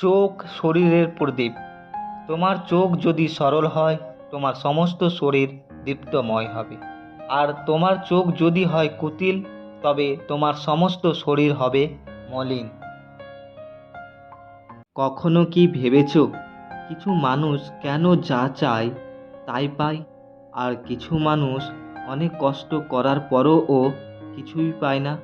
চোখ শরীরের প্রদীপ। তোমার চোখ যদি সরল হয়, তোমার সমস্ত শরীর দীপ্তময় হবে। আর তোমার চোখ যদি হয় কুতিল, তবে তোমার সমস্ত শরীর হবে মলিন। কখনো কি ভেবেছ, কিছু মানুষ কেন যা চায় তাই পায়? আর কিছু মানুষ অনেক কষ্ট করার পরও ও কিছুই পায় না।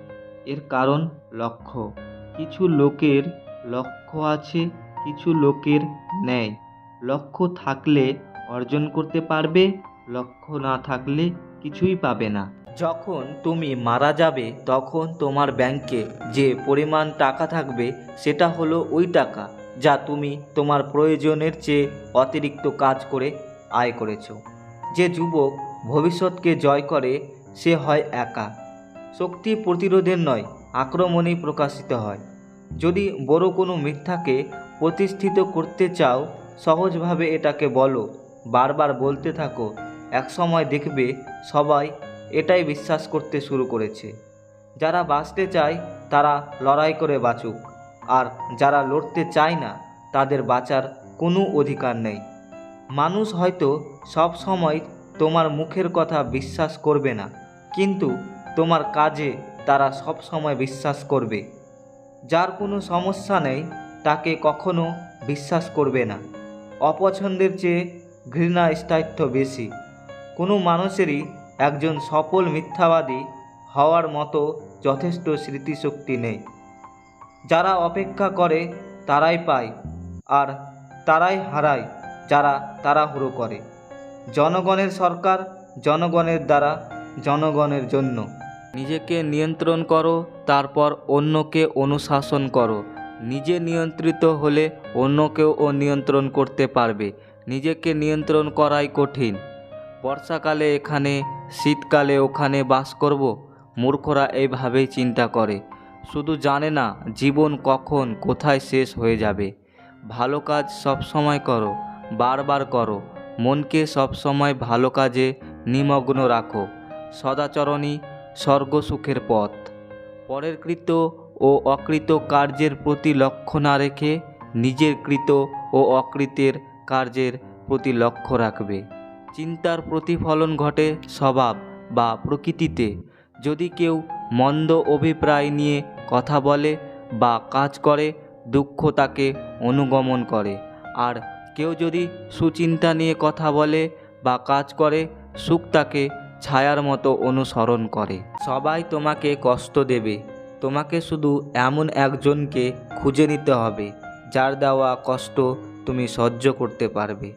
এর কারণ লক্ষ্য। কিছু লোকের লক্ষ্য আছে, কিছু লোকের নেই। লক্ষ্য থাকলে অর্জন করতে পারবে, লক্ষ্য না থাকলে কিছুই পাবে না। যখন তুমি মারা যাবে, তখন তোমার ব্যাংকে যে পরিমাণ টাকা থাকবে, সেটা হলো ওই টাকা যা তুমি তোমার প্রয়োজনের চেয়ে অতিরিক্ত কাজ করে আয় করেছ। যে যুবক ভবিষ্যৎকে জয় করে, সে হয় একা। শক্তি প্রতিরোধের নয়, আক্রমণেই প্রকাশিত হয়। যদি বড় কোনো মিথ্যাকে প্রতিষ্ঠিত করতে চাও, সহজভাবে এটাকে বলো, বারবার বলতে থাকো, একসময় দেখবে সবাই এটাই বিশ্বাস করতে শুরু করেছে। যারা বাঁচতে চায়, তারা লড়াই করে বাঁচুক। আর যারা লড়তে চায় না, তাদের বাঁচার কোনো অধিকার নেই। মানুষ হয়তো সব সময় তোমার মুখের কথা বিশ্বাস করবে না, কিন্তু তোমার কাজে তারা সব সময় বিশ্বাস করবে। যার কোনো সমস্যা নেই, তাকে কখনো বিশ্বাস করবে না। অপছন্দের চেয়ে ঘৃণা স্থায়িত্ব বেশি। কোনো মানুষেরই একজন সফল মিথ্যাবাদী হওয়ার মতো যথেষ্ট স্মৃতিশক্তি নেই। যারা অপেক্ষা করে, তারাই পায়, আর তারাই হারায় যারা তাড়াহুড়ো করে। জনগণের সরকার জনগণের দ্বারা, জনগণের জন্য। নিজেকে নিয়ন্ত্রণ করো, তারপর অন্যকে অনুশাসন করো। নিজে নিয়ন্ত্রিত হলে অন্যকেও ও নিয়ন্ত্রণ করতে পারবে। নিজেকে নিয়ন্ত্রণ করাই কঠিন। বর্ষাকালে এখানে, শীতকালে ওখানে বাস করব? মূর্খরা এইভাবেই চিন্তা করে। শুধু জানে না, জীবন কখন কোথায় শেষ হয়ে যাবে। ভালো কাজ সব সময় করো, বারবার করো। মনকে সবসময় ভালো কাজে নিমগ্ন রাখো। সদাচরণই স্বর্গসুখের পথ। পরের কৃত ও অকৃত কার্যের প্রতি লক্ষ্য না রেখে নিজের কৃত ও অকৃতের কার্যের প্রতি লক্ষ্য রাখবে। চিন্তার প্রতিফলন ঘটে স্বভাব বা প্রকৃতিতে। যদি কেউ মন্দ অভিপ্রায় নিয়ে কথা বলে বা কাজ করে, দুঃখ তাকে অনুগমন করে। আর কেউ যদি সুচিন্তা নিয়ে কথা বলে বা কাজ করে, সুখ তাকে ছায়ার মতো অনুসরণ করে। সবাই তোমাকে কষ্ট দেবে। তোমাকে শুধু এমন একজনকে খুঁজে নিতে হবে, যার দেওয়া কষ্ট তুমি সহ্য করতে পারবে।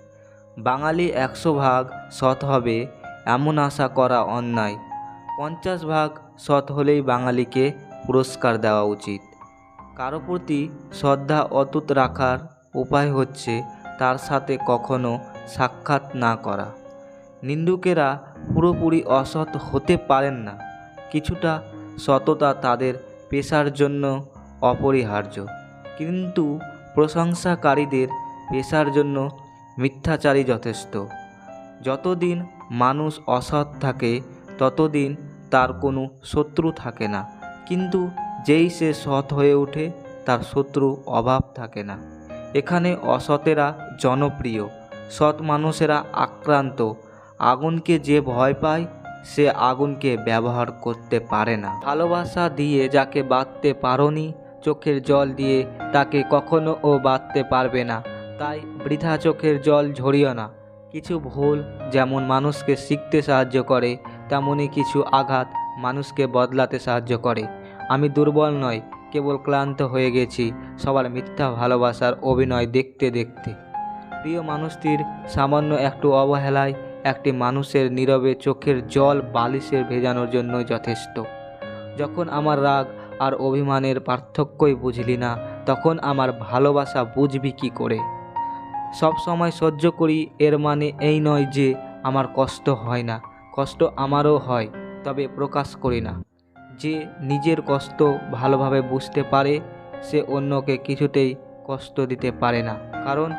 বাঙালি একশো ভাগ সৎ হবে, এমন আশা করা অন্যায়। পঞ্চাশ ভাগ সৎ হলেই বাঙালিকে পুরস্কার দেওয়া উচিত। কারও প্রতি শ্রদ্ধা অটুট রাখার উপায় হচ্ছে তার সাথে কখনো সাক্ষাৎ না করা। নিন্দুকেরা পুরোপুরি অসৎ হতে পারেন না। কিছুটা সততা তাদের পেশার জন্য অপরিহার্য। কিন্তু প্রশংসাকারীদের পেশার জন্য মিথ্যাচারী যথেষ্ট। যতদিন মানুষ অসৎ থাকে, ততদিন তার কোনো শত্রু থাকে না। কিন্তু যেই সে সৎ হয়ে ওঠে, তার শত্রু অভাব থাকে না। এখানে অসতেরা জনপ্রিয়। সৎ মানুষেরা আক্রান্ত। আগুনকে যে ভয় পায়, সে আগুনকে ব্যবহার করতে পারে না। ভালোবাসা দিয়ে যাকে বাঁধতে পারোনি, চোখের জল দিয়ে তাকে কখনো ও বাঁধতে পারবে না। তাই বৃথা চোখের জল ঝরিও না। কিছু ভুল যেমন মানুষকে শিখতে সাহায্য করে তেমনই কিছু আঘাত মানুষকে বদলাতে সাহায্য করে। আমি দুর্বল নয় কেবল ক্লান্ত হয়ে গেছি সবার মিথ্যা ভালোবাসার অভিনয় দেখতে দেখতে। প্রিয় মানুষটির সামান্য একটু অবহেলায় একটি মানুষের নীরবে চোখের জল বালিশের ভেজানোর জন্য যথেষ্ট। যখন আমার রাগ আর অভিমানের পার্থক্যই বুঝলি না, তখন আমার ভালোবাসা বুঝবি কি করে? সব সময় সহ্য করি এর মানে এই নয় যে আমার কষ্ট হয় না, কষ্ট আমারও হয়, তবে প্রকাশ করি না। যে নিজের কষ্ট ভালোভাবে বুঝতে পারে, সে অন্যকে কিছুতেই কষ্ট দিতে পারে না, কারণ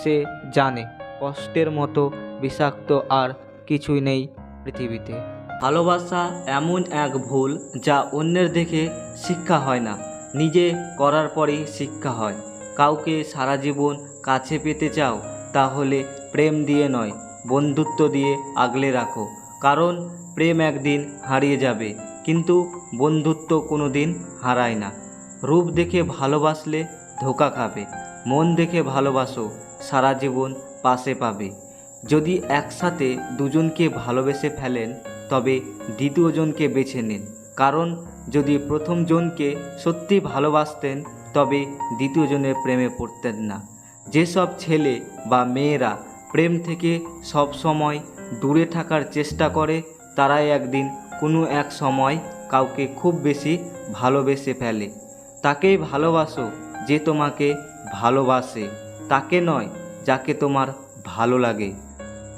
সে জানে। কষ্টের মতো বিষাক্ত আর কিছুই নেই পৃথিবীতে। ভালোবাসা এমন এক ভুল যা অন্যের দেখে শিক্ষা হয় না, নিজে করার পরেই শিক্ষা হয়। কাউকে সারা জীবন কাছে পেতে চাও, তাহলে প্রেম দিয়ে নয়, বন্ধুত্ব দিয়ে আগলে রাখো। কারণ প্রেম একদিন হারিয়ে যাবে, কিন্তু বন্ধুত্ব কোনো দিন হারায় না। রূপ দেখে ভালোবাসলে ধোকা খাবে, মন দেখে ভালোবাসো, সারা জীবন পাশে পাবে। যদি একসাথে দুজনকে ভালোবেসে ফেলেন, তবে দ্বিতীয়জনকে বেছে নিন। কারণ, যদি প্রথম জনকে সত্যি ভালোবাসতেন, তবে দ্বিতীয়জনের প্রেমে পড়তেন না। যেসব ছেলে বা মেয়েরা প্রেম থেকে সব সময় দূরে থাকার চেষ্টা করে, তারাই একদিন কোনো এক সময় কাউকে খুব বেশি ভালোবেসে ফেলে। তাকেই ভালোবাসো যে তোমাকে ভালোবাসে। তাকে নয় যাকে তোমার ভালো লাগে।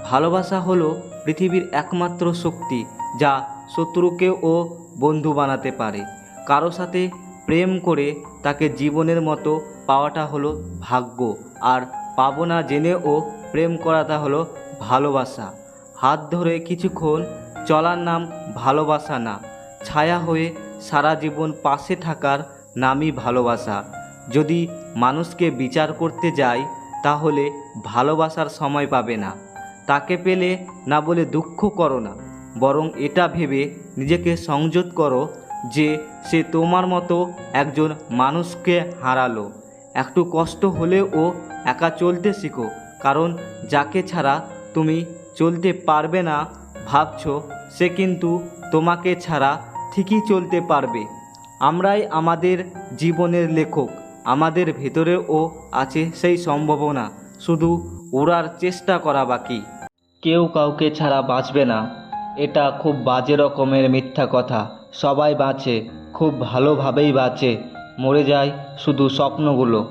ভালোবাসা হলো পৃথিবীর একমাত্র শক্তি যা শত্রুকেও ও বন্ধু বানাতে পারে। কারও সাথে প্রেম করে তাকে জীবনের মতো পাওয়াটা হলো ভাগ্য, আর পাবো না জেনেও প্রেম করাটা হলো ভালোবাসা। হাত ধরে কিছুক্ষণ চলার নাম ভালোবাসা না। ছায়া হয়ে সারা জীবন পাশে থাকার নামই ভালোবাসা। যদি মানুষকে বিচার করতে যাই তাহলে ভালোবাসার সময় পাবে না। তাকে পেলে না বলে দুঃখ করো না, বরং এটা ভেবে নিজেকে সংযত করো যে সে তোমার মতো একজন মানুষকে হারালো। একটু কষ্ট হলেও একা চলতে শিখো, কারণ যাকে ছাড়া তুমি চলতে পারবে না ভাবছ, সে কিন্তু তোমাকে ছাড়া ঠিকই চলতে পারবে। আমরাই আমাদের জীবনের লেখক। আমাদের ভেতরেও আছে সেই সম্ভাবনা। শুধু ওড়ার চেষ্টা করা বাকি। কেউ কাউকে ছাড়া বাঁচবে না। এটা খুব বাজে রকমের মিথ্যা কথা। সবাই বাঁচে, খুব ভালোভাবেই বাঁচে। মরে যায় শুধু স্বপ্নগুলো।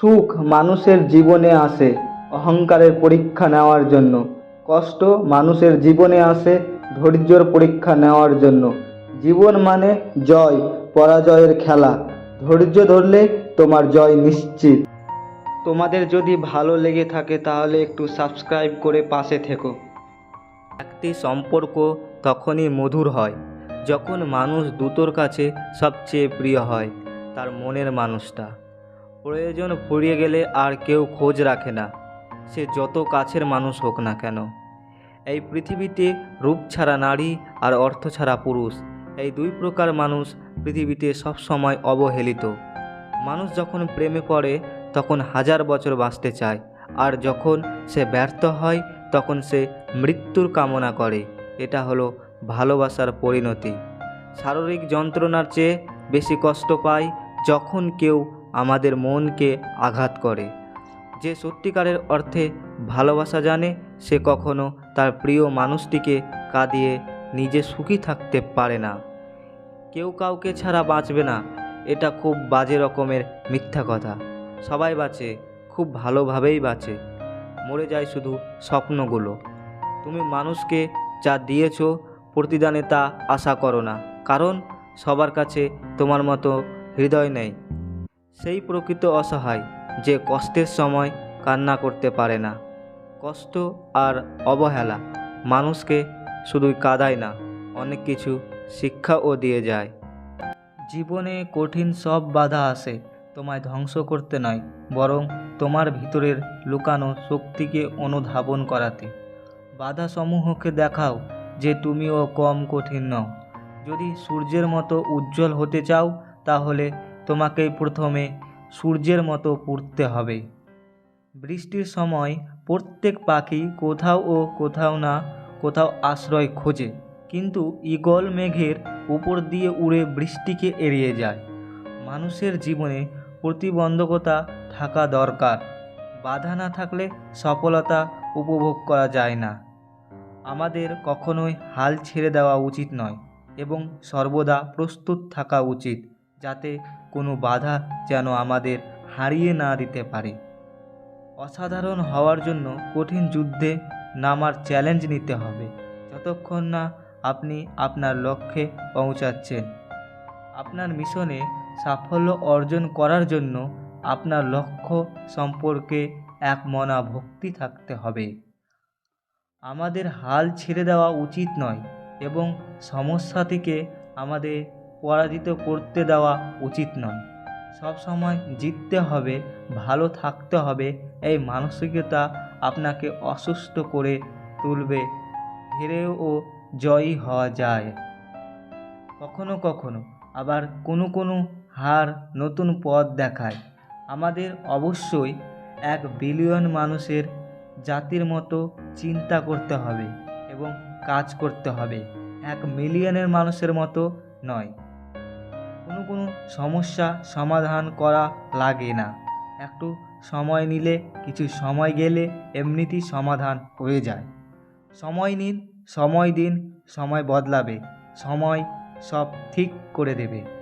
সুখ মানুষের জীবনে আসে অহংকারের পরীক্ষা নেওয়ার জন্য। কষ্ট মানুষের জীবনে আসে ধৈর্যর পরীক্ষা নেওয়ার জন্য। জীবন মানে জয়, পরাজয়ের খেলা। ধৈর্য ধরলে তোমার জয় নিশ্চিত। তোমাদের যদি ভালো লেগে থাকে তাহলে একটু সাবস্ক্রাইব করে পাশে থেকো। একটি সম্পর্ক তখনই মধুর হয় যখন মানুষ দুটোর কাছে সবচেয়ে প্রিয় হয় তার মনের মানুষটা। প্রয়োজন ফুরিয়ে গেলে আর কেউ খোঁজ রাখে না সে যত কাছের মানুষ হোক না কেন। এই পৃথিবীতে রূপ ছাড়া নারী আর অর্থ ছাড়া পুরুষ এই দুই প্রকার মানুষ পৃথিবীতে সবসময় অবহেলিত। মানুষ যখন প্রেমে পড়ে, তখন হাজার বছর বাঁচতে চায়। আর যখন সে ব্যর্থ হয়, তখন সে মৃত্যুর কামনা করে। এটা হলো ভালোবাসার পরিণতি। শারীরিক যন্ত্রণার চেয়ে বেশি কষ্ট পায় যখন কেউ আমাদের মনকে আঘাত করে। যে সত্যিকারের অর্থে ভালোবাসা জানে, সে কখনো তার প্রিয় মানুষটিকে কাঁদিয়ে নিজে সুখী থাকতে পারে না। কেউ কাউকে ছাড়া বাঁচবে না। এটা খুব বাজে রকমের মিথ্যা কথা। সবাই বাঁচে, খুব ভালোভাবেই বাঁচে। মরে যায় শুধু স্বপ্নগুলো। তুমি মানুষকে যা দিয়েছ, প্রতিদানে তা আশা করো না। কারণ সবার কাছে তোমার মতো হৃদয় নেই। সেই প্রকৃত অসহায় যে কষ্টের সময় কান্না করতে পারে না। কষ্ট আর অবহেলা মানুষকে শুধুই কাঁদায় না, অনেক কিছু শিক্ষাও দিয়ে যায়। জীবনে কঠিন সব বাধা আসে, তোমায় ধ্বংস করতে নয়, বরং তোমার ভিতরের লুকানো শক্তিকে অনুধাবন করাতে। বাধাসমূহকে দেখাও যে তুমিও কম কঠিন নও। যদি সূর্যের মতো উজ্জ্বল হতে চাও, তাহলে তোমাকেই প্রথমে সূর্যের মতো পড়তে হবে। বৃষ্টির সময় প্রত্যেক পাখি কোথাও ও কোথাও না কোথাও আশ্রয় খোঁজে, কিন্তু ঈগল মেঘের উপর দিয়ে উড়ে বৃষ্টিকে এড়িয়ে যায়। মানুষের জীবনে প্রতিবন্ধকতা থাকা দরকার। বাধা না থাকলে সফলতা উপভোগ করা যায় না। আমাদের কখনোই হাল ছেড়ে দেওয়া উচিত নয় এবং সর্বদা প্রস্তুত থাকা উচিত যাতে কোনো বাধা যেন আমাদের হারিয়ে না দিতে পারে। অসাধারণ হওয়ার জন্য কঠিন যুদ্ধে নামার চ্যালেঞ্জ নিতে হবে। যতক্ষণ না আপনি আপনার লক্ষ্যে পৌঁছাচ্ছেন। আপনার মিশনে সাফল্য অর্জন করার জন্য আপনার লক্ষ্য সম্পর্কে এক মনা ভক্তি থাকতে হবে। আমাদের হাল ছেড়ে দেওয়া উচিত নয় এবং সমস্যা থেকে আমাদের পরাজিত করতে দেওয়া উচিত নয়। সব সময় জিততে হবে, ভালো থাকতে হবে, এই মানসিকতা আপনাকে অসুস্থ করে তুলবে। হেরেও জয়ী হওয়া যায়। কখনো কখনো আবার কোনো কোনো হার নতুন পথ দেখায়। আমাদের অবশ্যই এক বিলিয়ন মানুষের জাতির মতো চিন্তা করতে হবে এবং কাজ করতে হবে। এক মিলিয়নের মানুষের মতো নয়। কোনো কোনো সমস্যা সমাধান করা লাগে না। একটু সময় নিলে, কিছু সময় গেলে এমনিতেই সমাধান হয়ে যায়। সময় নিন সময় দিন সময় বদলাবে সময় সব ঠিক করে দেবে।